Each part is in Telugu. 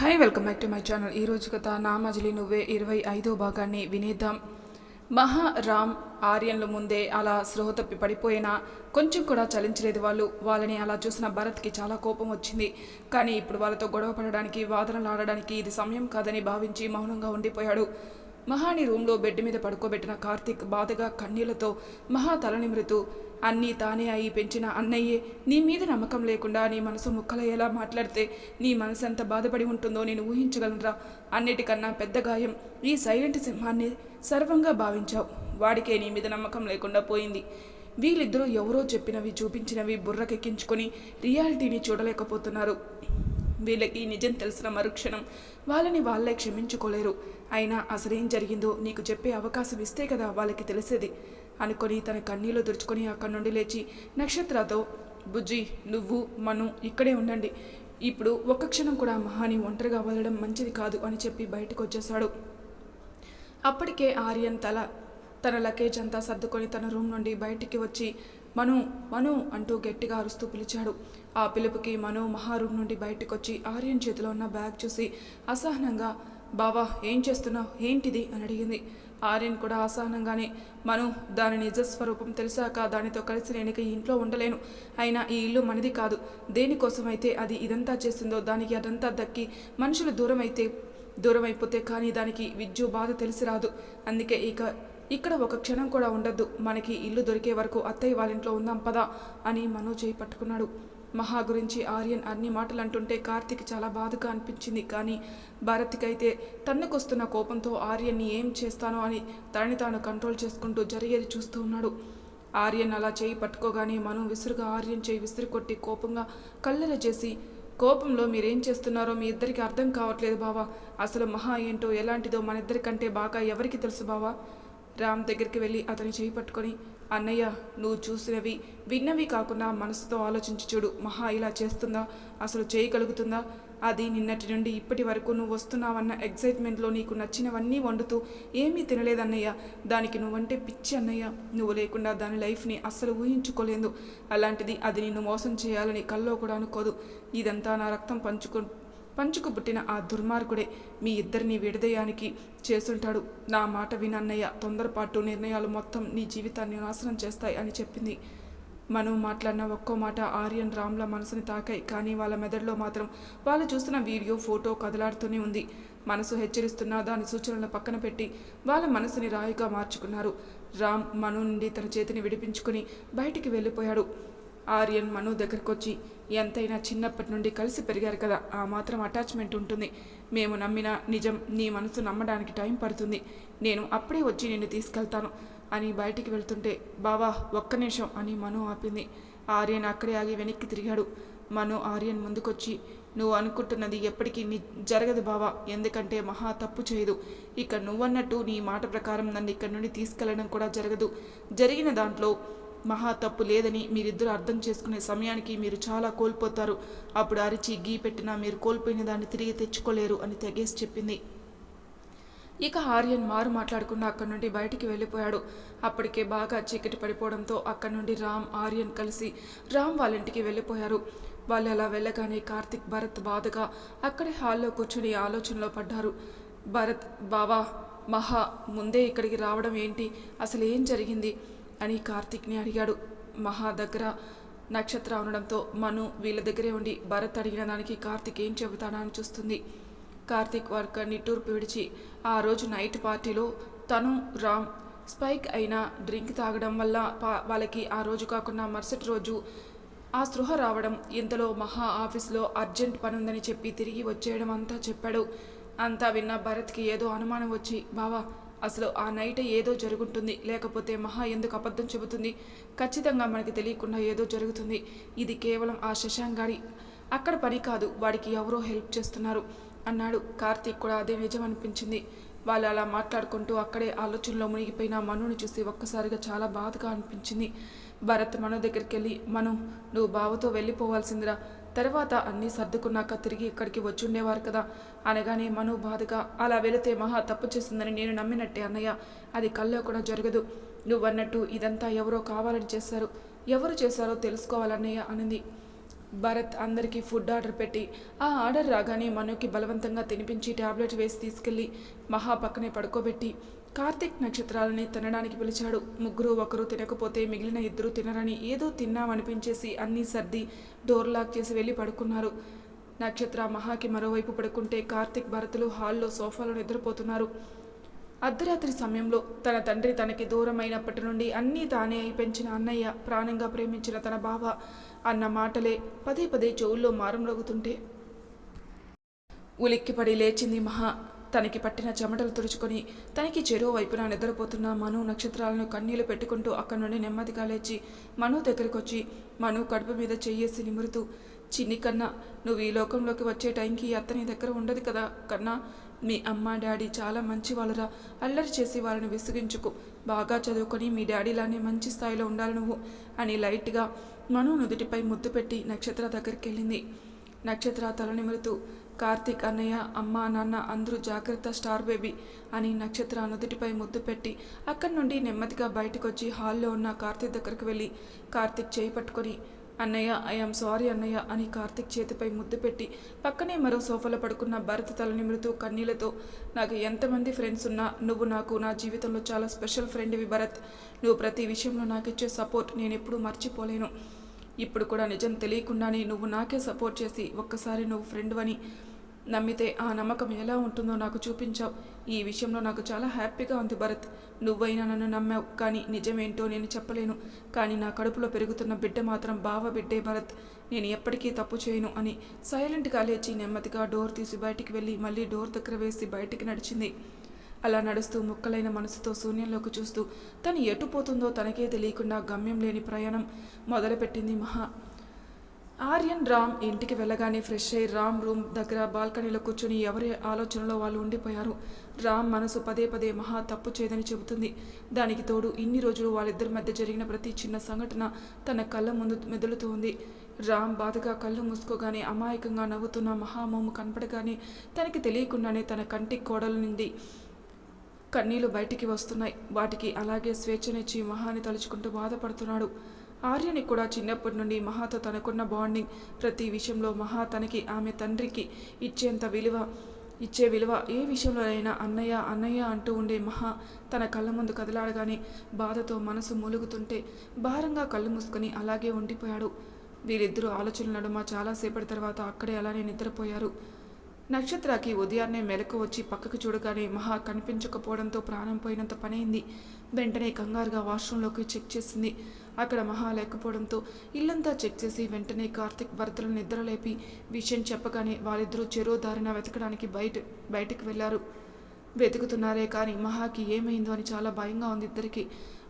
Hi welcome back to my channel ఈరోజు కథ నామజలి నువ్వే ఇరవై ఐదో భాగాన్ని వినేద్దాం. మహా రామ్ ఆర్యన్ల ముందే అలా స్పృహ తప్పి పడిపోయినా కొంచెం కూడా చలించలేదు వాళ్ళు. వాళ్ళని అలా చూసిన భరత్కి చాలా కోపం వచ్చింది. కానీ ఇప్పుడు వాళ్ళతో గొడవ పడడానికి వాదనలు ఆడడానికి ఇది సమయం కాదని భావించి మౌనంగా ఉండిపోయాడు. మహాని రూమ్లో బెడ్ మీద పడుకోబెట్టిన కార్తీక్ బాధగా కన్నీళ్ళతో మహా తల నిమురుతూ అన్నీ తానే అయి పెంచిన అన్నయ్యే నీ మీద నమ్మకం లేకుండా నీ మనసు ముక్కలయ్యేలా మాట్లాడితే నీ మనసు ఎంత బాధపడి ఉంటుందో నేను ఊహించగలనరా. అన్నిటికన్నా పెద్ద గాయం ఈ సైలెంట్ సింహాన్ని సర్వంగా భావించావు. వాడికే నీ మీద నమ్మకం లేకుండా పోయింది. వీళ్ళిద్దరూ ఎవరో చెప్పినవి చూపించినవి బుర్రకెక్కించుకొని రియాలిటీని చూడలేకపోతున్నారు. వీళ్ళకి నిజం తెలిసిన మరుక్షణం వాళ్ళని వాళ్ళే క్షమించుకోలేరు. అయినా అసలేం జరిగిందో నీకు చెప్పే అవకాశం ఇస్తే కదా వాళ్ళకి తెలిసేది. అనుకొని తన కన్నీళ్ళు తుడుచుకొని అక్కడి నుండి లేచి నక్షత్రతో బుజ్జి నువ్వు మను ఇక్కడే ఉండండి. ఇప్పుడు ఒక్క క్షణం కూడా మహాని ఒంటరిగా వదలడం మంచిది కాదు అని చెప్పి బయటకు వచ్చేశాడు అప్పటికే ఆర్యన్ తల తన లగేజ్ అంతా సర్దుకొని తన రూమ్ నుండి బయటికి వచ్చి మను మను అంటూ గట్టిగా అరుస్తూ పిలిచాడు. ఆ పిలుపుకి మను మహా రూమ్ నుండి బయటకు వచ్చి ఆర్యన్ చేతిలో ఉన్న బ్యాగ్ చూసి అసహనంగా బావా ఏం చేస్తున్నావు? ఏంటిది? అని అడిగింది. ఆర్యన్ కూడా అసహనంగానే మను దాని నిజ స్వరూపం తెలిసాక దానితో కలిసి నేను ఇక ఈ ఇంట్లో ఉండలేను. అయినా ఈ ఇల్లు మనది కాదు. దేనికోసమైతే అది ఇదంతా చేసిందో దానికి అదంతా దక్కి మనుషులు దూరం అయితే దూరం అయిపోతే కానీ దానికి విద్యు బాధ తెలిసి రాదు. అందుకే ఇక ఇక్కడ ఒక క్షణం కూడా ఉండద్దు. మనకి ఇల్లు దొరికే వరకు అత్తయ్య వాళ్ళ ఇంట్లో ఉందాం పదా అని మనోజయ్ చేయి పట్టుకున్నాడు. మహా గురించి ఆర్యన్ అన్ని మాటలు అంటుంటే కార్తిక్ చాలా బాధగా అనిపించింది. కానీ భారత్కి అయితే తన్నుకొస్తున్న కోపంతో ఆర్యన్ని ఏం చేస్తానో అని తనని తాను కంట్రోల్ చేసుకుంటూ జరిగేది చూస్తూ ఉన్నాడు. ఆర్యన్ అలా చేయి పట్టుకోగానే మనం విసురుగా ఆర్యన్ చేయి విసిరి కొట్టి కోపంగా కళ్ళెర చేసి కోపంలో మీరేం చేస్తున్నారో మీ ఇద్దరికి అర్థం కావట్లేదు బావా. అసలు మహా ఏంటో ఎలాంటిదో మన ఇద్దరికంటే బాగా ఎవరికి తెలుసు బావా? రామ్ దగ్గరికి వెళ్ళి అతని చేయి పట్టుకొని అన్నయ్య నువ్వు చూసినవి విన్నవి కాకుండా మనసుతో ఆలోచించి చూడు. మహా ఇలా చేస్తుందా? అసలు చేయగలుగుతుందా? అది నిన్నటి నుండి ఇప్పటి వరకు నువ్వు వస్తున్నావన్న ఎగ్జైట్మెంట్లో నీకు నచ్చినవన్నీ వండుతూ ఏమీ తినలేదన్నయ్య దానికి నువ్వంటే పిచ్చి అన్నయ్య. నువ్వు లేకుండా దాని లైఫ్ని అస్సలు ఊహించుకోలేదు. అలాంటిది అది నిన్ను మోసం చేయాలని కల్లో కూడా అనుకోదు. ఇదంతా నా రక్తం పంచుకు పంచుకు పుట్టిన ఆ దుర్మార్గుడే మీ ఇద్దరిని విడదయానికి చేసుంటాడు నా మాట వినన్నయ్య తొందరపాటు నిర్ణయాలు మొత్తం నీ జీవితాన్ని నాశనం చేస్తాయి అని చెప్పింది. మను మాట్లాడిన ఒక్కో మాట ఆర్యన్ రామ్ల మనసుని తాకాయి కానీ వాళ్ళ మెదడులో మాత్రం వాళ్ళు చూస్తున్న వీడియో ఫోటో కదలాడుతూనే ఉంది. మనసు హెచ్చరిస్తున్న దాని సూచనలను పక్కన పెట్టి వాళ్ళ మనసుని రాయిగా మార్చుకున్నారు. రామ్ మను నుండి తన చేతిని విడిపించుకుని బయటికి వెళ్ళిపోయాడు. ఆర్యన్ మను దగ్గరకు వచ్చి ఎంతైనా చిన్నప్పటి నుండి కలిసి పెరిగారు కదా ఆ మాత్రం అటాచ్మెంట్ ఉంటుంది. మేము నమ్మిన నిజం నీ మనసు నమ్మడానికి టైం పడుతుంది. నేను అప్పుడే వచ్చి నిన్ను తీసుకెళ్తాను అని బయటికి వెళ్తుంటే బావా ఒక్క నిమిషం అని మను ఆపింది. ఆర్యన్ అక్కడే ఆగి వెనక్కి తిరిగాడు. మను ఆర్యన్ ముందుకొచ్చి నువ్వు అనుకుంటున్నది ఎప్పటికీ ని జరగదు బావా ఎందుకంటే మహా తప్పు చేయదు. ఇక నువ్వన్నట్టు నీ మాట ప్రకారం నన్ను ఇక్కడి నుండి తీసుకెళ్ళడం కూడా జరగదు. జరిగిన దాంట్లో మహా తప్పు లేదని మీరిద్దరూ అర్థం చేసుకునే సమయానికి మీరు చాలా కోల్పోతారు. అప్పుడు అరిచి గీ పెట్టినా మీరు కోల్పోయిన దాన్ని తిరిగి తెచ్చుకోలేరు అని తెగేసి చెప్పింది. ఇక ఆర్యన్ మారు మాట్లాడకుండా అక్కడి నుండి బయటికి వెళ్ళిపోయాడు. అప్పటికే బాగా చీకటి పడిపోవడంతో అక్కడి నుండి రామ్ ఆర్యన్ కలిసి రామ్ వాళ్ళ ఇంటికి వెళ్ళిపోయారు. వాళ్ళు అలా వెళ్ళగానే కార్తిక్ భరత్ బాధగా అక్కడే హాల్లో కూర్చుని ఆలోచనలో పడ్డారు. భరత్ బావా మహా ముందే ఇక్కడికి రావడం ఏంటి? అసలు ఏం జరిగింది? అని కార్తిక్ని అడిగాడు. మహా దగ్గర నక్షత్ర ఉండడంతో మను వీళ్ళ దగ్గరే ఉండి భరత్ అడిగిన దానికి కార్తిక్ ఏం చెబుతాడా అని చూస్తుంది. కార్తిక్ వర్క్ నిట్టూర్పు విడిచి ఆ రోజు నైట్ పార్టీలో తను రామ్ స్పైక్ అయిన డ్రింక్ తాగడం వల్ల పా- వాళ్ళకి ఆ రోజు కాకుండా మరుసటి రోజు ఆ స్పృహ రావడం ఇంతలో మహా ఆఫీస్లో అర్జెంట్ పని ఉందని చెప్పి తిరిగి వచ్చేయడం అంతా చెప్పాడు. అంతా విన్న భరత్కి ఏదో అనుమానం వచ్చి బావా అసలు ఆ నైట్ ఏదో జరుగుంటుంది లేకపోతే మహా ఎందుకు అబద్ధం చెబుతుంది? ఖచ్చితంగా మనకి తెలియకుండా ఏదో జరుగుతుంది. ఇది కేవలం ఆ శశాంక్ అక్కడ పని కాదు వాడికి ఎవరో హెల్ప్ చేస్తున్నారు అన్నాడు. కార్తీక్ కూడా అదే నిజం అనిపించింది. వాళ్ళు అలా మాట్లాడుకుంటూ అక్కడే ఆలోచనలో మునిగిపోయిన మనుని చూసి ఒక్కసారిగా చాలా బాధగా అనిపించింది. భరత్ మను దగ్గరికి వెళ్ళి మను నువ్వు బావతో వెళ్ళిపోవాల్సిందిరా. తర్వాత అన్నీ సర్దుకున్నాక తిరిగి ఇక్కడికి వచ్చుండేవారు కదా. అనగానే మను బాధగా అలా వెళితే మహా తప్పు చేసిందని నేను నమ్మినట్టే అన్నయ్య. అది కల్లో కూడా జరగదు. నువ్వన్నట్టు ఇదంతా ఎవరో కావాలని చేశారు. ఎవరు చేశారో తెలుసుకోవాలన్నయ్య అనింది. భరత్ అందరికీ ఫుడ్ ఆర్డర్ పెట్టి ఆ ఆర్డర్ రాగానే మనుకి బలవంతంగా తినిపించి టాబ్లెట్ వేసి తీసుకెళ్ళి మహా పక్కనే పడుకోబెట్టి కార్తీక్ నక్షత్రాలని తినడానికి పిలిచాడు. ముగ్గురు ఒకరు తినకపోతే మిగిలిన ఇద్దరు తినరని ఏదో తిన్నామనిపించేసి అన్నీ సర్ది డోర్ లాక్ చేసి వెళ్ళి పడుకున్నారు. నక్షత్ర మహాకి మరోవైపు పడుకుంటే కార్తీక్ భరతులు హాల్లో సోఫాలో నిద్రపోతున్నారు. అర్ధరాత్రి సమయంలో తన తండ్రి తనకి దూరమైనప్పటి నుండి అన్నీ తానే అయి పెంచిన అన్నయ్య ప్రాణంగా ప్రేమించిన తన బావ అన్న మాటలే పదే పదే చెవుల్లో మారంలోగుతుంటే ఉలిక్కిపడి లేచింది మహా. తనకి పట్టిన చెమటలు తుడుచుకొని తనకి చెరువు వైపున నిద్రపోతున్న మను నక్షత్రాలను కన్నీళ్ళు పెట్టుకుంటూ అక్కడి నుండి నెమ్మదిగా లేచి మను దగ్గరికొచ్చి మను కడుపు మీద చెయ్యేసి నిమురుతూ చిన్ని కన్నా నువ్వు ఈ లోకంలోకి వచ్చే టైంకి అతని అత్త నీ దగ్గర ఉండదు కదా కన్నా. మీ అమ్మ డాడీ చాలా మంచి వాళ్ళరా అల్లరి చేసి వాళ్ళని విసిగించుకు. బాగా చదువుకొని మీ డాడీలానే మంచి స్థాయిలో ఉండాలి నువ్వు అని లైట్గా మను నుదుటిపై ముద్దు పెట్టి నక్షత్ర దగ్గరికి వెళ్ళింది నక్షత్ర తల నిమురుతూ కార్తీక్ అన్నయ్య అమ్మ నాన్న అందరూ జాగ్రత్త స్టార్ బేబీ అని నక్షత్ర నుదుటిపై ముద్దు పెట్టి అక్కడి నుండి నెమ్మదిగా బయటకు వచ్చి హాల్లో ఉన్న కార్తీక్ దగ్గరికి వెళ్ళి కార్తీక్ చేయి పట్టుకొని అన్నయ్య ఐఎమ్ సారీ అన్నయ్య అని కార్తీక్ చేతిపై ముద్దు పెట్టి పక్కనే మరో సోఫాలో పడుకున్న భరత్ తల నిమురుతూ కన్నీళ్ళతో నాకు ఎంతమంది ఫ్రెండ్స్ ఉన్నా నువ్వు నాకు నా జీవితంలో చాలా స్పెషల్ ఫ్రెండ్వి భరత్. నువ్వు ప్రతి విషయంలో నాకు ఇచ్చే సపోర్ట్ నేను ఎప్పుడూ మర్చిపోలేను. ఇప్పుడు కూడా నిజం తెలియకుండానే నువ్వు నాకే సపోర్ట్ చేసి ఒక్కసారి నువ్వు ఫ్రెండ్ అని నమ్మితే ఆ నమ్మకం ఎలా ఉంటుందో నాకు చూపించావు. ఈ విషయంలో నాకు చాలా హ్యాపీగా ఉంది భరత్. నువ్వైనా నన్ను నమ్మావు కానీ నిజమేంటో నేను చెప్పలేను. కానీ నా కడుపులో పెరుగుతున్న బిడ్డ మాత్రం బావ బిడ్డే భరత్. నేను ఎప్పటికీ తప్పు చేయను అని సైలెంట్గా లేచి నెమ్మదిగా డోర్ తీసి బయటికి వెళ్ళి మళ్ళీ డోర్ దగ్గర వేసి బయటికి నడిచింది. అలా నడుస్తూ ముక్కలైన మనసుతో శూన్యంలోకి చూస్తూ తను ఎటు పోతుందో తనకే తెలియకుండా గమ్యం లేని ప్రయాణం మొదలుపెట్టింది మహా. ఆర్యన్ రామ్ ఇంటికి వెళ్ళగానే ఫ్రెష్ అయ్యి రామ్ రూమ్ దగ్గర బాల్కనీలో కూర్చుని ఎవరి ఆలోచనలో వాళ్ళు ఉండిపోయారు. రామ్ మనసు పదే పదే మహా తప్పు చేయదని చెబుతుంది. దానికి తోడు ఇన్ని రోజులు వాళ్ళిద్దరి మధ్య జరిగిన ప్రతి చిన్న సంఘటన తన కళ్ళ ముందు మెదులుతూ ఉంది. రామ్ బాధగా కళ్ళు మూసుకోగానే అమాయకంగా నవ్వుతున్న మహామోము కనపడగానే తనకి తెలియకుండానే తన కంటి కోడల నుండి కన్నీళ్ళు బయటికి వస్తున్నాయి. వాటికి అలాగే స్వేచ్ఛనిచ్చి మహాని తలుచుకుంటూ బాధపడుతున్నాడు. ఆర్యని కూడా చిన్నప్పటి నుండి మహాతో తనకున్న బాండింగ్ ప్రతి విషయంలో మహా తనకి ఆమె తండ్రికి ఇచ్చేంత విలువ ఇచ్చే విలువ ఏ విషయంలోనైనా అన్నయ్య అన్నయ్య అంటూ ఉండే మహా తన కళ్ళ ముందు కదలాడగానే బాధతో మనసు మూలుగుతుంటే భారంగా కళ్ళు మూసుకొని అలాగే ఉండిపోయాడు. వీరిద్దరూ ఆలోచనల నడుమ చాలాసేపటి తర్వాత అక్కడే అలానే నిద్రపోయారు. నక్షత్రకి ఉదయాన్నే మెలకు వచ్చి పక్కకు చూడగానే మహా కనిపించకపోవడంతో ప్రాణం పోయినంత పనైంది. వెంటనే కంగారుగా వాష్రూంలోకి చెక్ చేసింది. అక్కడ మహా లేకపోవడంతో ఇల్లంతా చెక్ చేసి వెంటనే కార్తిక్ భర్తలను నిద్రలేపి విషయం చెప్పగానే వాళ్ళిద్దరూ చెరో దారిన వెతకడానికి బయట బయటికి వెళ్ళారు. వెతుకుతున్నారే కానీ మహాకి ఏమైందో అని చాలా భయంగా ఉంది ఇద్దరికి.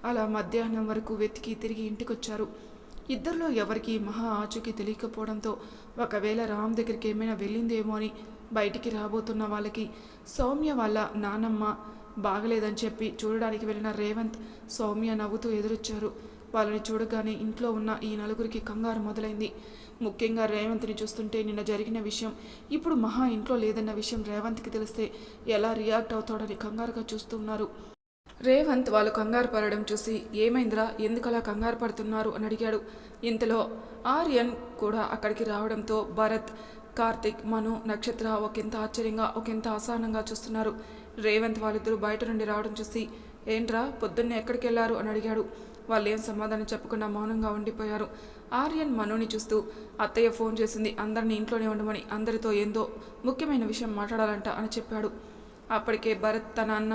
అలా మధ్యాహ్నం వరకు వెతికి తిరిగి ఇంటికొచ్చారు. ఇద్దరిలో ఎవరికి మహా ఆచూకీ తెలియకపోవడంతో ఒకవేళ రామ్ దగ్గరికి ఏమైనా వెళ్ళిందేమో అని బయటికి రాబోతున్న వాళ్ళకి సౌమ్య వాళ్ళ నానమ్మ బాగలేదని చెప్పి చూడడానికి వెళ్ళిన రేవంత్ సౌమ్య నవ్వుతూ ఎదురొచ్చారు. వాళ్ళని చూడగానే ఇంట్లో ఉన్న ఈ నలుగురికి కంగారు మొదలైంది. ముఖ్యంగా రేవంత్ని చూస్తుంటే నిన్న జరిగిన విషయం ఇప్పుడు మహా ఇంట్లో లేదన్న విషయం రేవంత్కి తెలిస్తే ఎలా రియాక్ట్ అవుతాడని కంగారుగా చూస్తున్నారు రేవంత్ వాళ్ళు కంగారు పడడం చూసి ఏమైందిరా? ఎందుకలా కంగారు పడుతున్నారు? అని అడిగాడు. ఇంతలో ఆర్యన్ కూడా అక్కడికి రావడంతో భరత్ కార్తిక్ మను నక్షత్ర ఒకంత ఆశ్చర్యంగా ఒకంత అసహనంగా చూస్తున్నారు. రేవంత్ వాళ్ళిద్దరూ బయట నుండి రావడం చూసి ఏంట్రా? పొద్దున్నే ఎక్కడికి వెళ్ళారు అని అడిగాడు. వాళ్ళు ఏం సమాధానం చెప్పకుండా మౌనంగా ఉండిపోయారు. ఆర్యన్ మనుని చూస్తూ అత్తయ్య ఫోన్ చేసింది అందరినీ ఇంట్లోనే ఉండమని అందరితో ఏందో ముఖ్యమైన విషయం మాట్లాడాలంట అని చెప్పాడు. అప్పటికే భరత్ తన అన్న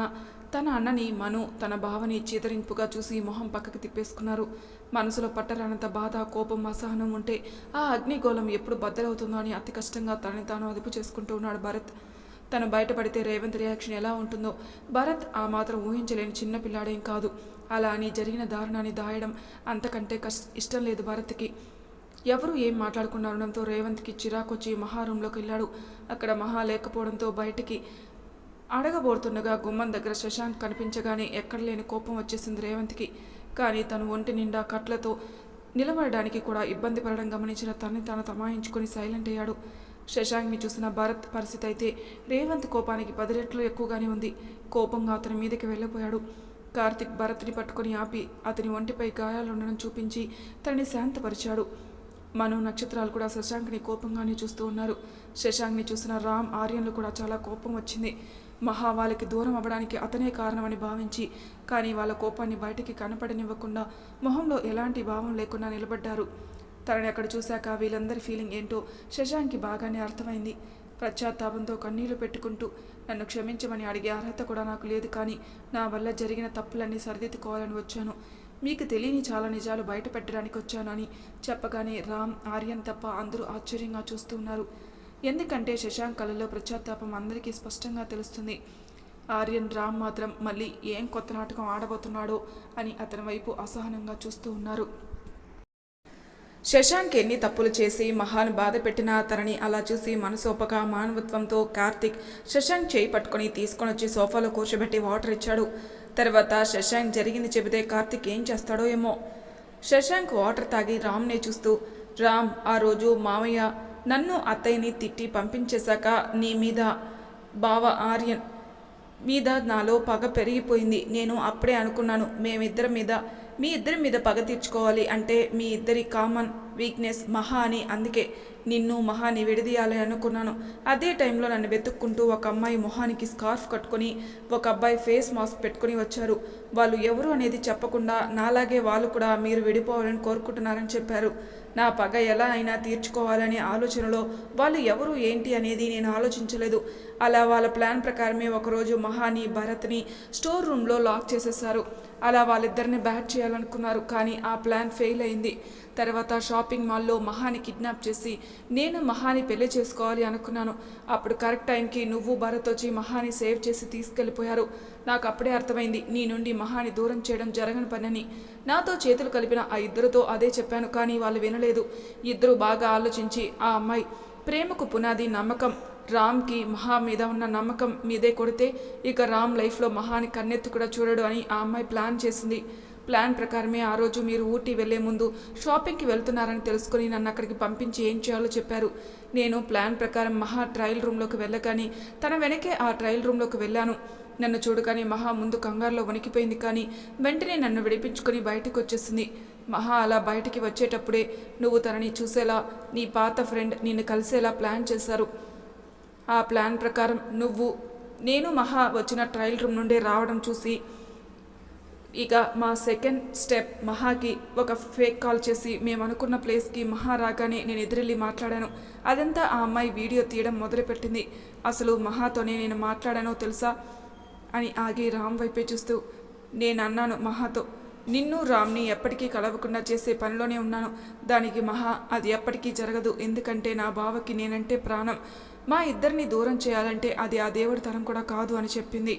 తన అన్నని మను తన భావని చీదరింపుగా చూసి మొహం పక్కకి తిప్పేసుకున్నారు. మనసులో పట్టరానంత బాధ కోపం అసహనం ఉంటే ఆ అగ్నిగోళం ఎప్పుడు బద్దలవుతుందో అని అతి కష్టంగా తనని తాను అదుపు చేసుకుంటూ ఉన్నాడు భరత్. తను బయటపడితే రేవంత్ రియాక్షన్ ఎలా ఉంటుందో భరత్ ఆ మాత్రం ఊహించలేని చిన్నపిల్లాడేం కాదు. అలా అని జరిగిన దారుణాన్ని దాయడం అంతకంటే కష్ట ఇష్టం లేదు భరత్కి. ఎవరు ఏం మాట్లాడుకున్నారనడంతో రేవంత్కి చిరాకొచ్చి మహారూంలోకి వెళ్ళాడు. అక్కడ మహా లేకపోవడంతో బయటికి అడగబోతుండగా గుమ్మం దగ్గర శశాంక్ కనిపించగానే ఎక్కడ లేని కోపం వచ్చేసింది రేవంత్కి. కానీ తను ఒంటి నిండా కట్లతో నిలబడడానికి కూడా ఇబ్బంది పడడం గమనించిన తనని తాను తమాయించుకొని సైలెంట్ అయ్యాడు. శశాంక్ని చూసిన భరత్ పరిస్థితి అయితే రేవంత్ కోపానికి పది రెట్లు ఎక్కువగానే ఉంది. కోపంగా అతని మీదకి వెళ్ళిపోయాడు. కార్తిక్ భరత్ని పట్టుకొని ఆపి అతని ఒంటిపై గాయాలుండడం చూపించి తనని శాంతపరిచాడు. మను నక్షత్రాలు కూడా శశాంక్ని కోపంగానే చూస్తూ ఉన్నారు. శశాంక్ని చూసిన రామ్ ఆర్యన్లు కూడా చాలా కోపం వచ్చింది. మహా వాళ్ళకి దూరం అవ్వడానికి అతనే కారణమని భావించి కానీ వాళ్ళ కోపాన్ని బయటికి కనపడనివ్వకుండా మొహంలో ఎలాంటి భావం లేకుండా నిలబడ్డారు. తనని అక్కడ చూశాక వీళ్ళందరి ఫీలింగ్ ఏంటో శశాంక్కి బాగానే అర్థమైంది. పశ్చాత్తాపంతో కన్నీళ్ళు పెట్టుకుంటూ నన్ను క్షమించమని అడిగే అర్హత కూడా నాకు లేదు కానీ నా వల్ల జరిగిన తప్పులన్నీ సరిదిద్దుకోవాలని వచ్చాను. మీకు తెలియని చాలా నిజాలు బయట పెట్టడానికి వచ్చాను అని చెప్పగానే రామ్ ఆర్యన్ తప్ప అందరూ ఆశ్చర్యంగా చూస్తూ ఉన్నారు. ఎందుకంటే శశాంక్ కళలో ప్రత్యాతాపం అందరికీ స్పష్టంగా తెలుస్తుంది. ఆర్యన్ రామ్ మాత్రం మళ్ళీ ఏం కొత్త నాటకం ఆడబోతున్నాడో అని అతని వైపు అసహనంగా చూస్తూ ఉన్నారు. శశాంక్ ఎన్ని తప్పులు చేసి మహాను బాధ పెట్టినా తనని అలా చూసి మనసోపక మానవత్వంతో కార్తిక్ శశాంక్ చేయి పట్టుకొని తీసుకొని వచ్చి సోఫాలో కూర్చోబెట్టి వాటర్ ఇచ్చాడు. తర్వాత శశాంక్ జరిగింది చెబితే కార్తిక్ ఏం చేస్తాడో ఏమో. శశాంక్ వాటర్ తాగి రామ్నే చూస్తూ రామ్ ఆ రోజు మామయ్య నన్ను అత్తయ్యని తిట్టి పంపించేశాక నీ మీద బావ ఆర్యన్ మీద నాలో పగ పెరిగిపోయింది. నేను అప్పుడే అనుకున్నాను మేమిద్దరి మీద మీ ఇద్దరి మీద పగ తీర్చుకోవాలి అంటే మీ ఇద్దరి కామన్ వీక్నెస్ మహా అని. అందుకే నిన్ను మహాని విడదీయాలి అనుకున్నాను. అదే టైంలో నన్ను వెతుక్కుంటూ ఒక అమ్మాయి మొహానికి స్కార్ఫ్ కట్టుకొని ఒక అబ్బాయి ఫేస్ మాస్క్ పెట్టుకొని వచ్చారు. వాళ్ళు ఎవరు అనేది చెప్పకుండా నాలాగే వాళ్ళు కూడా మీరు విడిపోవాలని కోరుకుంటున్నారని చెప్పారు. నా పగ ఎలా అయినా తీర్చుకోవాలనే ఆలోచనలో వాళ్ళు ఎవరు ఏంటి అనేది నేను ఆలోచించలేదు. అలా వాళ్ళ ప్లాన్ ప్రకారమే ఒకరోజు మహాని భరత్ని స్టోర్ రూమ్లో లాక్ చేసేసారు అలా వాళ్ళిద్దరిని బ్యాట్ చేయాలనుకున్నారు కానీ ఆ ప్లాన్ ఫెయిల్ అయింది. తర్వాత షాపింగ్ మాల్లో మహాని కిడ్నాప్ చేసి నేను మహాని పెళ్ళి చేసుకోవాలి అనుకున్నాను. అప్పుడు కరెక్ట్ టైంకి నువ్వు భరత్ వచ్చి మహాని సేవ్ చేసి తీసుకెళ్ళిపోయారు. నాకు అప్పుడే అర్థమైంది. నీ నుండి మహాని దూరం చేయడం జరగని పనని. నాతో చేతులు కలిపిన ఆ ఇద్దరితో అదే చెప్పాను కానీ వాళ్ళు వినలేదు. ఇద్దరు బాగా ఆలోచించి ఆ అమ్మాయి ప్రేమకు పునాది నమ్మకం రామ్కి మహా మీద ఉన్న నమ్మకం మీదే కొడితే ఇక రామ్ లైఫ్లో మహాని కన్నెత్తి కూడా చూడడు అని ఆ అమ్మాయి ప్లాన్ చేసింది. ప్లాన్ ప్రకారమే ఆ రోజు మీరు ఊటీ వెళ్ళే ముందు షాపింగ్కి వెళ్తున్నారని తెలుసుకుని నన్ను అక్కడికి పంపించి ఏం చేయాలో చెప్పారు. నేను ప్లాన్ ప్రకారం మహా ట్రయల్ రూమ్లోకి వెళ్ళగాని తన వెనకే ఆ ట్రయల్ రూమ్లోకి వెళ్ళాను. నన్ను చూడగానే మహా ముందు కంగారులో వణికిపోయింది కానీ వెంటనే నన్ను విడిపించుకొని బయటకు వచ్చేసింది మహా అలా బయటికి వచ్చేటప్పుడే నువ్వు తనని చూసేలా నీ పాత ఫ్రెండ్ నిన్ను కలిసేలా ప్లాన్ చేశారు. ఆ ప్లాన్ ప్రకారం నువ్వు నేను మహా వచ్చిన ట్రయల్ రూమ్ నుండి రావడం చూసి ఇక మా సెకండ్ స్టెప్ మహాకి ఒక ఫేక్ కాల్ చేసి మేము అనుకున్న ప్లేస్కి మహా రాగానే నేను ఎదురెళ్ళి మాట్లాడాను. అదంతా ఆ అమ్మాయి వీడియో తీయడం మొదలుపెట్టింది. అసలు మహాతోనే నేను మాట్లాడానో తెలుసా? అని ఆగి రామ్ వైపే చూస్తూ నేను అన్నాను మహాతో నిన్ను రామ్ని ఎప్పటికీ కలవకుండా చేసే పనిలోనే ఉన్నాను. దానికి మహా అది ఎప్పటికీ జరగదు. ఎందుకంటే నా బావకి నేనంటే ప్రాణం. మా ఇద్దరిని దూరం చేయాలంటే అది ఆ దేవుడి తరం కూడా కాదు అని చెప్పింది.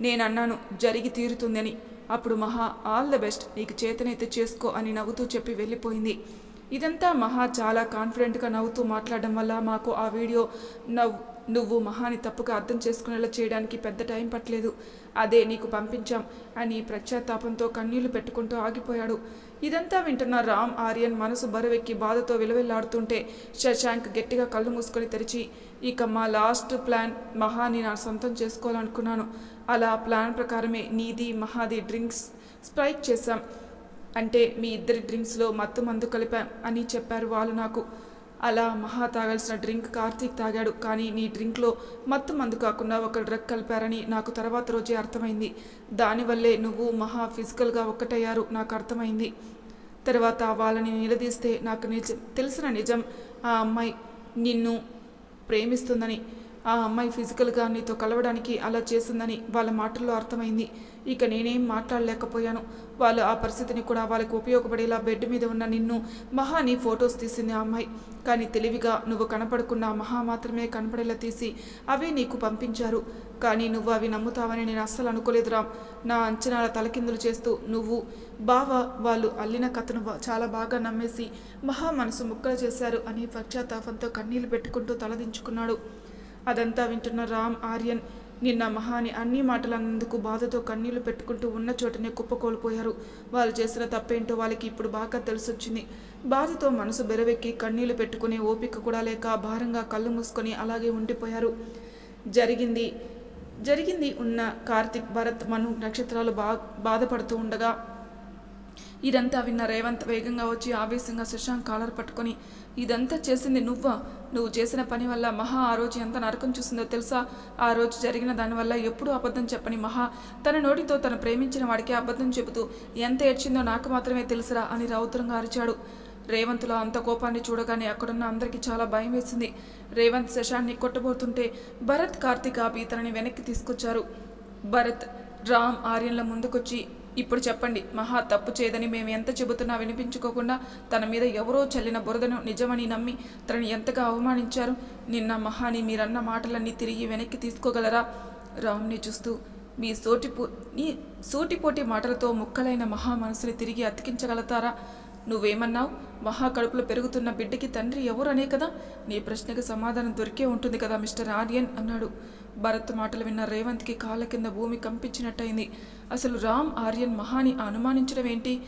నేనన్నాను జరిగి తీరుతుందని. అప్పుడు మహా ఆల్ ద బెస్ట్. నీకు చేతనైతే చేసుకో అని నవ్వుతూ చెప్పి వెళ్ళిపోయింది. ఇదంతా మహా చాలా కాన్ఫిడెంట్గా నవ్వుతూ మాట్లాడడం వల్ల మాకు ఆ వీడియో నవ్వు నువ్వు మహాని తప్పుగా అర్థం చేసుకునేలా చేయడానికి పెద్ద టైం పట్టలేదు. అదే నీకు పంపించాం అని ప్రత్యాతాపంతో కన్నీళ్ళు పెట్టుకుంటూ ఆగిపోయాడు. ఇదంతా వింటున్న రామ్ ఆర్యన్ మనసు బరువెక్కి బాధతో విలువెల్లాడుతుంటే శశాంక్ గట్టిగా కళ్ళు మూసుకొని తెరిచి ఇక మా లాస్ట్ ప్లాన్ మహాని నా సొంతం చేసుకోవాలనుకున్నాను. అలా ప్లాన్ ప్రకారమే నీది మహాది డ్రింక్స్ స్ప్రైక్ చేశాం. అంటే మీ ఇద్దరి డ్రింక్స్లో మత్తు మందు కలిపాం అని చెప్పారు వాళ్ళు నాకు. అలా మహా తాగాల్సిన డ్రింక్ కార్తీక్ తాగాడు. కానీ నీ డ్రింక్లో మత్తు మందు కాకుండా ఒక డ్రగ్ కలిపారని నాకు తర్వాత రోజే అర్థమైంది. దానివల్లే నువ్వు మహా ఫిజికల్గా ఒక్కటయ్యారు నాకు అర్థమైంది. తర్వాత వాళ్ళని నిలదీస్తే నాకు నిజం తెలిసిన నిజం ఆ అమ్మాయి నిన్ను ప్రేమిస్తుందని. ఆ అమ్మాయి ఫిజికల్గా నీతో కలవడానికి అలా చేసిందని వాళ్ళ మాటల్లో అర్థమైంది. ఇక నేనేం మాట్లాడలేకపోయాను. వాళ్ళు ఆ పరిస్థితిని కూడా వాళ్ళకి ఉపయోగపడేలా బెడ్ మీద ఉన్న నిన్ను మహాని ఫొటోస్ తీసింది ఆ అమ్మాయి. కానీ తెలివిగా నువ్వు కనపడుకున్న మహా మాత్రమే కనపడేలా తీసి అవి నీకు పంపించారు. కానీ నువ్వు అవి నమ్ముతావని నేను అస్సలు అనుకోలేదురా నా అంచనాల తలకిందులు చేస్తూ నువ్వు బావ వాళ్ళు అల్లిన కథను చాలా బాగా నమ్మేసి మహా మనసు ముక్కలు చేశారు అని పశ్చాత్తాపంతో కన్నీళ్ళు పెట్టుకుంటూ తలదించుకున్నాడు. అదంతా వింటున్న రామ్ ఆర్యన్ నిన్న మహాని అన్ని మాటలన్నందుకు బాధతో కన్నీళ్ళు పెట్టుకుంటూ ఉన్న చోటనే కుప్పకోల్పోయారు. వాళ్ళు చేసిన తప్పేంటో వాళ్ళకి ఇప్పుడు బాగా తెలిసొచ్చింది. బాధతో మనసు బెరవెక్కి కన్నీళ్ళు పెట్టుకునే ఓపిక కూడా లేక భారంగా కళ్ళు మూసుకొని అలాగే ఉండిపోయారు. జరిగింది జరిగింది ఉన్న కార్తిక్ భరత్ మను నక్షత్రాలు బా బాధపడుతూ ఉండగా ఇదంతా విన్న రేవంత్ వేగంగా వచ్చి ఆవేశంగా శశాంక్ కాలర్ పట్టుకొని ఇదంతా చేసింది నువ్వా? నువ్వు చేసిన పని వల్ల మహా ఆ రోజు ఎంత నరకం చూసిందో తెలుసా? ఆ రోజు జరిగిన దానివల్ల ఎప్పుడూ అబద్ధం చెప్పని మహా. తన నోటితో తను ప్రేమించిన వాడికి అబద్ధం చెబుతూ ఎంత ఏడ్చిందో నాకు మాత్రమే తెలుసురా అని రౌద్రంగా అరిచాడు. రేవంత్లో అంత కోపాన్ని చూడగానే అక్కడున్న అందరికీ చాలా భయం వేసింది. రేవంత్ శశాన్ని కొట్టబోతుంటే భరత్ కార్తిక్ ఆపి తనని వెనక్కి తీసుకొచ్చారు. భరత్ రామ్ ఆర్యన్ల ముందుకొచ్చి ఇప్పుడు చెప్పండి మహా తప్పు చేయదని మేము ఎంత చెబుతున్నా వినిపించుకోకుండా తన మీద ఎవరో చల్లిన బురదను నిజమని నమ్మి తనని ఎంతగా అవమానించారు? నిన్న మహాని మీరన్న మాటలన్నీ తిరిగి వెనక్కి తీసుకోగలరా? రామ్ని చూస్తూ మీ సోటిపో నీ సూటిపోటి మాటలతో ముక్కలైన మహా మనసుని తిరిగి అతికించగలుగుతారా? నువ్వేమన్నావు? మహా కడుపులో పెరుగుతున్న బిడ్డకి తండ్రి ఎవరు అనే కదా? నీ ప్రశ్నకు సమాధానం దొరికే ఉంటుంది కదా మిస్టర్ ఆర్యన్? అన్నాడు. భరత్ మాటలు విన్న రేవంత్కి కాళ్ళ కింద భూమి కంపించినట్టయింది. అసలు రామ్ ఆర్యన్ మహాని అనుమానించడం ఏంటి?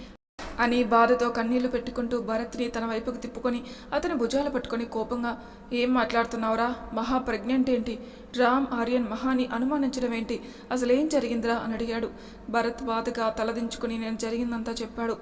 అని బాధతో కన్నీళ్ళు పెట్టుకుంటూ భరత్ని తన వైపుకు తిప్పుకొని అతని భుజాలు పట్టుకొని కోపంగా ఏం మాట్లాడుతున్నావురా? మహా ప్రెగ్నెంట్ ఏంటి? రామ్ ఆర్యన్ మహాని అనుమానించడం ఏంటి? అసలేం జరిగిందిరా? అని అడిగాడు. భరత్ బాధగా తలదించుకుని నేను జరిగిందంతా చెప్పాడు.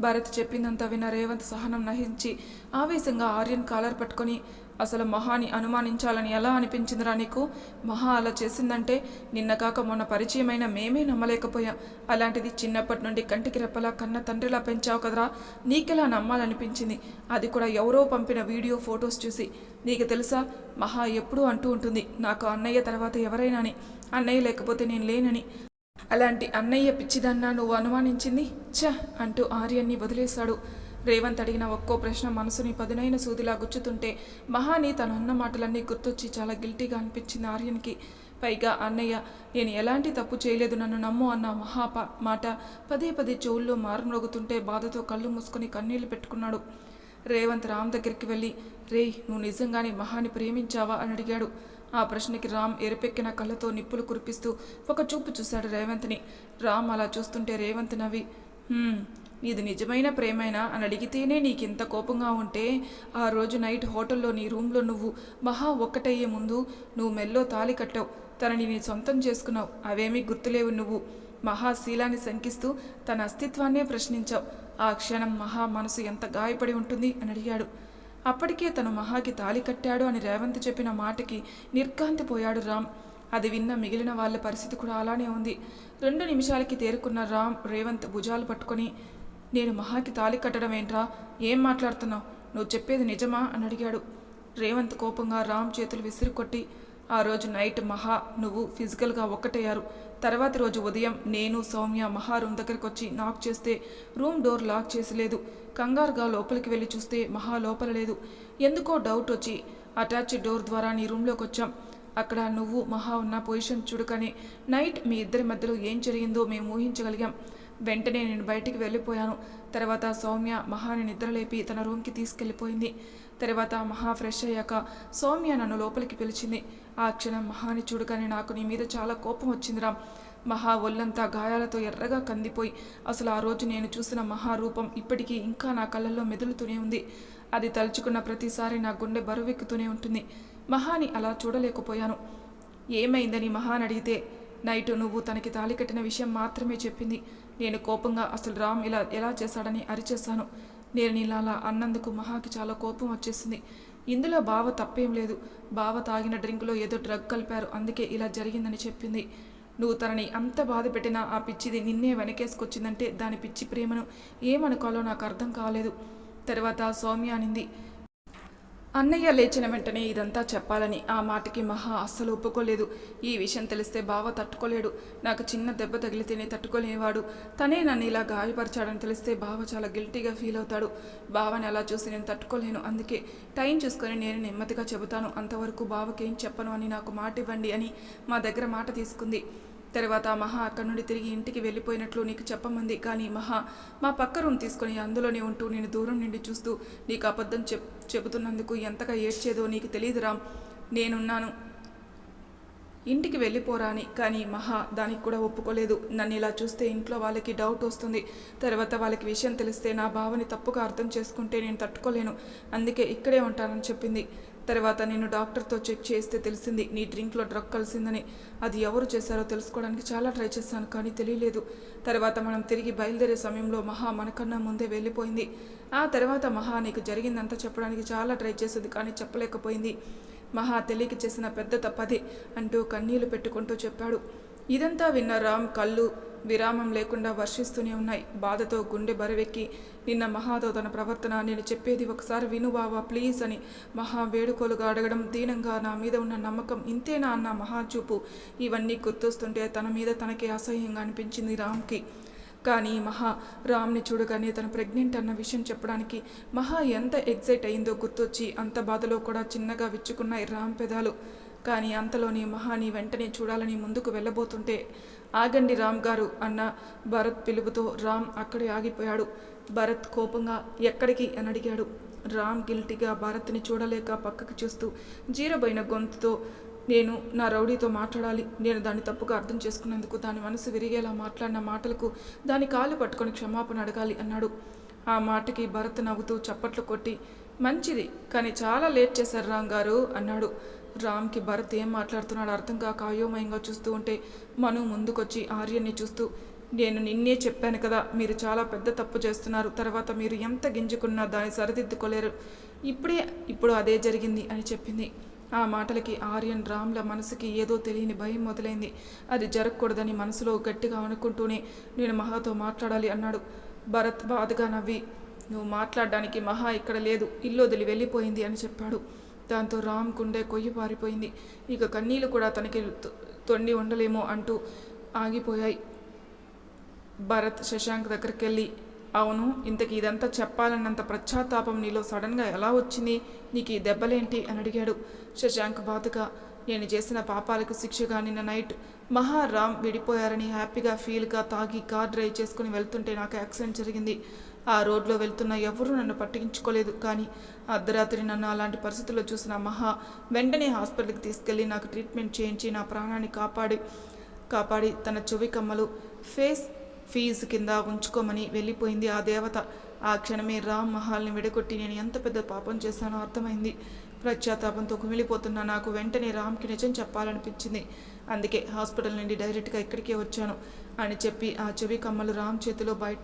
భరత్ చెప్పిందంతా విన్న రేవంత్ సహనం నహించి ఆవేశంగా ఆర్యన్ కాలర్ పట్టుకొని అసలు మహాని అనుమానించాలని ఎలా అనిపించిందిరా నీకు? మహా అలా చేసిందంటే నిన్న కాక మొన్న పరిచయమైన మేమే నమ్మలేకపోయాం. అలాంటిది చిన్నప్పటి నుండి కంటికి రెప్పలా కన్న తండ్రిలా పెంచావు కదరా. నీకెలా నమ్మాలనిపించింది? అది కూడా ఎవరో పంపిన వీడియో ఫొటోస్ చూసి. నీకు తెలుసా మహా ఎప్పుడూ అంటూ ఉంటుంది నాకు అన్నయ్య తర్వాత ఎవరైనా అని. అన్నయ్య లేకపోతే నేను లేనని. అలాంటి అన్నయ్య పిచ్చిదన్నా నువ్వు అనుమానించింది? ఛ! అంటూ ఆర్యన్ని వదిలేశాడు. రేవంత్ అడిగిన ఒక్కో ప్రశ్న మనసుని పదునైన సూదిలా గుచ్చుతుంటే మహాని తను అన్న మాటలన్నీ గుర్తొచ్చి చాలా గిల్టీగా అనిపించింది ఆర్యన్కి. పైగా అన్నయ్య నేను ఎలాంటి తప్పు చేయలేదు నన్ను నమ్ము అన్న మహాప మాట పదే పదే చెవుల్లో మారుమ్రోగుతుంటే బాధతో కళ్ళు మూసుకొని కన్నీళ్ళు పెట్టుకున్నాడు. రేవంత్ రామ్ దగ్గరికి వెళ్ళి రే నువ్వు నిజంగానే మహాని ప్రేమించావా? అని అడిగాడు. ఆ ప్రశ్నకి రామ్ ఎరుపెక్కిన కళ్ళతో నిప్పులు కురిపిస్తూ ఒక చూపు చూశాడు రేవంత్ని. రామ్ అలా చూస్తుంటే రేవంత్ నవ్వి "హ్మ్, నీది నిజమైన ప్రేమైనా? అని అడిగితేనే నీకింత కోపంగా ఉంటే ఆ రోజు నైట్ హోటల్లో నీ రూమ్లో నువ్వు మహా ఒక్కటయ్యే ముందు నువ్వు మెల్లో తాలి కట్టావు. తనని నీ సొంతం చేసుకున్నావు. అవేమీ గుర్తులేవు నువ్వు. మహాశీలాన్ని శంకిస్తూ తన అస్తిత్వాన్నే ప్రశ్నించావు. ఆ క్షణం మహా మనసు ఎంత గాయపడి ఉంటుంది అని అడిగాడు. అప్పటికే తను మహాకి తాలి కట్టాడు అని రేవంత్ చెప్పిన మాటకి నిర్కాంతిపోయాడు రామ్. అది విన్న మిగిలిన వాళ్ళ పరిస్థితి కూడా అలానే ఉంది. రెండు నిమిషాలకి తేరుకున్న రామ్ రేవంత్ భుజాలు పట్టుకొని నేను మహాకి తాలి కట్టడం ఏంట్రా? ఏం మాట్లాడుతున్నావు? నువ్వు చెప్పేది నిజమా? అని అడిగాడు. రేవంత్ కోపంగా రామ్ చేతులు విసిరి కొట్టి ఆ రోజు నైట్ మహా నువ్వు ఫిజికల్గా ఒక్కటయ్యారు. తర్వాతి రోజు ఉదయం నేను సౌమ్య మహా రూమ్ దగ్గరికి వచ్చి నాక్ చేస్తే రూమ్ డోర్ లాక్ చేసి లేదు కంగారుగా లోపలికి వెళ్ళి చూస్తే మహా లోపల లేదు. ఎందుకో డౌట్ వచ్చి అటాచ్ డోర్ ద్వారా నీ రూమ్లోకి వచ్చాం. అక్కడ నువ్వు మహా ఉన్న పొజిషన్ చూడకనే నైట్ మీ ఇద్దరి మధ్యలో ఏం జరిగిందో మేము ఊహించగలిగాం. వెంటనే నేను బయటికి వెళ్ళిపోయాను. తర్వాత సౌమ్య మహాని నిద్రలేపి తన రూమ్కి తీసుకెళ్ళిపోయింది. తర్వాత మహా ఫ్రెష్ అయ్యాక సౌమ్య నన్ను లోపలికి పిలిచింది. ఆ క్షణం మహాని చూడగానే నాకు నీ మీద చాలా కోపం వచ్చిందిరా. మహా ఒళ్ళంతా గాయాలతో ఎర్రగా కందిపోయి అసలు ఆ రోజు నేను చూసిన మహా రూపం ఇప్పటికీ ఇంకా నా కళ్ళల్లో మెదులుతూనే ఉంది. అది తలుచుకున్న ప్రతిసారి నా గుండె బరువెక్కుతూనే ఉంటుంది. మహాని అలా చూడలేకపోయాను. ఏమైందని మహాన్ అడిగితే నైట్ నువ్వు తనకి తాళి కట్టిన విషయం మాత్రమే చెప్పింది. నేను కోపంగా అసలు రామ్ ఇలా ఎలా చేశాడని అరిచేశాను. నేను ఇలా అలా అన్నందుకు మహాకి చాలా కోపం వచ్చేసింది. ఇందులో బావ తప్పేం లేదు. బావ తాగిన డ్రింకులో ఏదో డ్రగ్ కలిపారు. అందుకే ఇలా జరిగిందని చెప్పింది. నువ్వు తనని అంత బాధ పెట్టినా ఆ పిచ్చిది నిన్నే వెనకేసుకొచ్చిందంటే దాని పిచ్చి ప్రేమను ఏమనుకోవాలో నాకు అర్థం కాలేదు. తర్వాత సౌమ్య అనింది. అన్నయ్య లేచిన వెంటనే ఇదంతా చెప్పాలని ఆ మాటకి మహా అస్సలు ఒప్పుకోలేదు. ఈ విషయం తెలిస్తే బావ తట్టుకోలేడు. నాకు చిన్న దెబ్బ తగిలితేనే తట్టుకోలేనివాడు. తనే నన్ను ఇలా గాయపరిచాడని తెలిస్తే బావ చాలా గిల్టీగా ఫీల్ అవుతాడు. బావని అలా చూసి నేను తట్టుకోలేను. అందుకే టైం చూసుకొని నేను నెమ్మదిగా చెబుతాను. అంతవరకు బావకేం చెప్పను అని నాకు మాట ఇవ్వండి అని మా దగ్గర మాట తీసుకుంది. తర్వాత మహా అక్కడి నుండి తిరిగి ఇంటికి వెళ్ళిపోయినట్లు నీకు చెప్పమంది. కానీ మహా మా పక్క రూమ్ తీసుకొని అందులోనే ఉంటూ నేను దూరం నుండి చూస్తూ నీకు అబద్ధం చెప్ చెబుతున్నందుకు ఎంతగా ఏడ్చేదో నీకు తెలియదురా నేనున్నాను. ఇంటికి వెళ్ళిపోరా అని. కానీ మహా దానికి కూడా ఒప్పుకోలేదు. నన్ను ఇలా చూస్తే ఇంట్లో వాళ్ళకి డౌట్ వస్తుంది. తర్వాత వాళ్ళకి విషయం తెలిస్తే నా భావని తప్పుగా అర్థం చేసుకుంటే నేను తట్టుకోలేను. అందుకే ఇక్కడే ఉంటానని చెప్పింది. తర్వాత నేను డాక్టర్తో చెక్ చేస్తే తెలిసింది. నీ డ్రింక్లో డ్రగ్ కలిసిందని. అది ఎవరు చేశారో తెలుసుకోవడానికి చాలా ట్రై చేశాను కానీ తెలియలేదు. తర్వాత మనం తిరిగి బయలుదేరే సమయంలో మహా మనకన్నా ముందే వెళ్ళిపోయింది. ఆ తర్వాత మహా నీకు జరిగిందంతా చెప్పడానికి చాలా ట్రై చేసింది కానీ చెప్పలేకపోయింది. మహా తెలియక చేసిన పెద్ద తప్పది అంటూ కన్నీళ్ళు పెట్టుకుంటూ చెప్పాడు. ఇదంతా విన్న రామ్ కళ్ళు విరామం లేకుండా వర్షిస్తూనే ఉన్నాయి. బాధతో గుండె బరవెక్కి నిన్న మహాతో తన ప్రవర్తన నేను చెప్పేది ఒకసారి విను బావా ప్లీజ్ అని మహా వేడుకోలుగా అడగడం దీనంగా నా మీద ఉన్న నమ్మకం ఇంతేనా అన్న మహా చూపు ఇవన్నీ గుర్తొస్తుంటే తన మీద తనకే అసహ్యంగా అనిపించింది రామ్కి. కానీ మహా రామ్ని చూడగానే తను ప్రెగ్నెంట్ అన్న విషయం చెప్పడానికి మహా ఎంత ఎగ్జైట్ అయిందో గుర్తొచ్చి అంత బాధలో కూడా చిన్నగా విచ్చుకున్నాయి రామ్ పెదాలు. కానీ అంతలోని మహాని వెంటనే చూడాలని ముందుకు వెళ్ళబోతుంటే ఆగండి రామ్ గారు అన్న భరత్ పిలుపుతో రామ్ అక్కడే ఆగిపోయాడు. భరత్ కోపంగా ఎక్కడికి అని అడిగాడు. రామ్ గిల్టీగా భరత్ని చూడలేక పక్కకి చూస్తూ జీరబోయిన గొంతుతో నేను నా రౌడీతో మాట్లాడాలి. నేను దాన్ని తప్పుగా అర్థం చేసుకున్నందుకు దాని మనసు విరిగేలా మాట్లాడిన మాటలకు దాని కాలు పట్టుకొని క్షమాపణ అడగాలి అన్నాడు. ఆ మాటకి భరత్ నవ్వుతూ చప్పట్లు కొట్టి మంచిది కానీ చాలా లేట్ చేశారు రామ్ గారు అన్నాడు. రామ్కి భరత్ ఏం మాట్లాడుతున్నాడు అర్థం కాక అయోమయంగా చూస్తూ ఉంటే మను ముందుకొచ్చి ఆర్యన్ని చూస్తూ నేను నిన్నే చెప్పాను కదా మీరు చాలా పెద్ద తప్పు చేస్తున్నారు తర్వాత మీరు ఎంత గింజుకున్నా దాన్ని సరిదిద్దుకోలేరు. ఇప్పుడే ఇప్పుడు అదే జరిగింది అని చెప్పింది. ఆ మాటలకి ఆర్యన్ రామ్ల మనసుకి ఏదో తెలియని భయం మొదలైంది. అది జరగకూడదని మనసులో గట్టిగా అనుకుంటూనే నేను మహాతో మాట్లాడాలి అన్నాడు. భరత్ బాధగా నవ్వి నువ్వు మాట్లాడడానికి మహా ఇక్కడ లేదు ఇల్లు వదిలి వెళ్ళిపోయింది అని చెప్పాడు. దాంతో రామ్ గుండె కొయ్యి పారిపోయింది. ఇక కన్నీళ్ళు కూడా తనకి తొ- తొండి ఉండలేమో అంటూ ఆగిపోయాయి. భరత్ శశాంక్ దగ్గరికి వెళ్ళి అవును ఇంతకి ఇదంతా చెప్పాలన్నంత పశ్చాత్తాపం నీలో సడన్గా ఎలా వచ్చింది? నీకు ఈ దెబ్బలేంటి? అని అడిగాడు. శశాంక్ బాధగా నేను చేసిన పాపాలకు శిక్షగా నిన్న నైట్ మహారామ్ విడిపోయారని హ్యాపీగా ఫీల్గా తాగి కార్ డ్రైవ్ చేసుకుని వెళ్తుంటే నాకు యాక్సిడెంట్ జరిగింది. ఆ రోడ్లో వెళ్తున్న ఎవరూ నన్ను పట్టించుకోలేదు. కానీ అర్ధరాత్రి నన్ను అలాంటి పరిస్థితుల్లో చూసిన మహా వెంటనే హాస్పిటల్కి తీసుకెళ్ళి నాకు ట్రీట్మెంట్ చేయించి నా ప్రాణాన్ని కాపాడి కాపాడి తన చెవి కమ్మలు ఫేస్ ఫీజు కింద ఉంచుకోమని వెళ్ళిపోయింది ఆ దేవత. ఆ క్షణమే రామ్ మహాల్ని విడగొట్టి నేను ఎంత పెద్ద పాపం చేశానో అర్థమైంది. ప్రత్యాతాపంతో కుమిలిపోతున్న నాకు వెంటనే రామ్కి నిజం చెప్పాలనిపించింది. అందుకే హాస్పిటల్ నుండి డైరెక్ట్గా ఇక్కడికే వచ్చాను అని చెప్పి ఆ చెవి కమ్మలు రామ్ చేతిలో బయట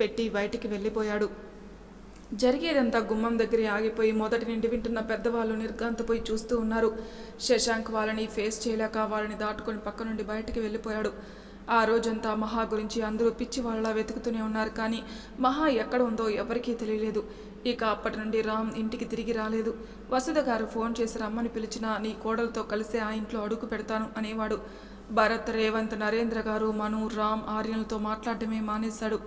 పెట్టి బయటికి వెళ్ళిపోయాడు. జరిగేదంతా గుమ్మం దగ్గరే ఆగిపోయి మొదటి నుండి వింటున్న పెద్దవాళ్ళు నిర్గాంతపోయి చూస్తూ ఉన్నారు. శశాంక్ వాళ్ళని ఫేస్ చేయలేక వాళ్ళని దాటుకొని పక్క నుండి బయటికి వెళ్ళిపోయాడు. ఆ రోజంతా మహా గురించి అందరూ పిచ్చి వాళ్ళ వెతుకుతూనే ఉన్నారు కానీ మహా ఎక్కడ ఉందో ఎవరికీ తెలియలేదు. ఇక అప్పటి నుండి రామ్ ఇంటికి తిరిగి రాలేదు. వసుధ గారు ఫోన్ చేసి రమ్మని పిలిచినా నీ కోడలతో కలిసి ఆ ఇంట్లో అడుగు పెడతాను అనేవాడు. భరత్ రేవంత్ నరేంద్ర గారు మను రామ్ ఆర్యన్లతో మాట్లాడటమే మానేశాడు.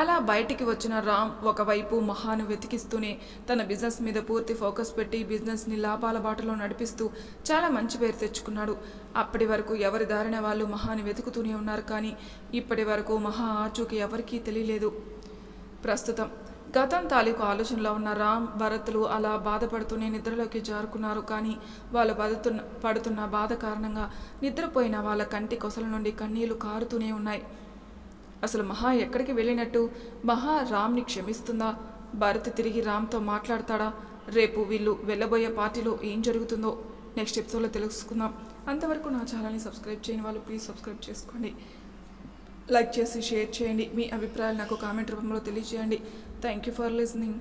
అలా బయటికి వచ్చిన రామ్ ఒకవైపు మహాను వెతికిస్తూనే తన బిజినెస్ మీద పూర్తి ఫోకస్ పెట్టి బిజినెస్ని లాభాల బాటలో నడిపిస్తూ చాలా మంచి పేరు తెచ్చుకున్నాడు. అప్పటి వరకు ఎవరి దారిన వాళ్ళు మహాని వెతుకుతూనే ఉన్నారు కానీ ఇప్పటి వరకు మహా ఆచూకి ఎవరికీ తెలియలేదు. ప్రస్తుతం గతం తాలూకు ఆలోచనలో ఉన్న రామ్ భరత్లు అలా బాధపడుతూనే నిద్రలోకి జారుకున్నారు కానీ వాళ్ళు పడుతున్న పడుతున్న బాధ కారణంగా నిద్రపోయిన వాళ్ళ కంటి కొసల నుండి కన్నీళ్ళు కారుతూనే ఉన్నాయి. అసలు మహా ఎక్కడికి వెళ్ళినట్టు? మహా రామ్ని క్షమిస్తుందా? భరత్ తిరిగి రామ్తో మాట్లాడతాడా? రేపు వీళ్ళు వెళ్ళబోయే పార్టీలో ఏం జరుగుతుందో నెక్స్ట్ ఎపిసోడ్లో తెలుసుకుందాం. అంతవరకు నా ఛానల్ని సబ్స్క్రైబ్ చేయని వాళ్ళు ప్లీజ్ సబ్స్క్రైబ్ చేసుకోండి. లైక్ చేసి షేర్ చేయండి. మీ అభిప్రాయాలు నాకు కామెంట్ రూపంలో తెలియజేయండి. Thank you for listening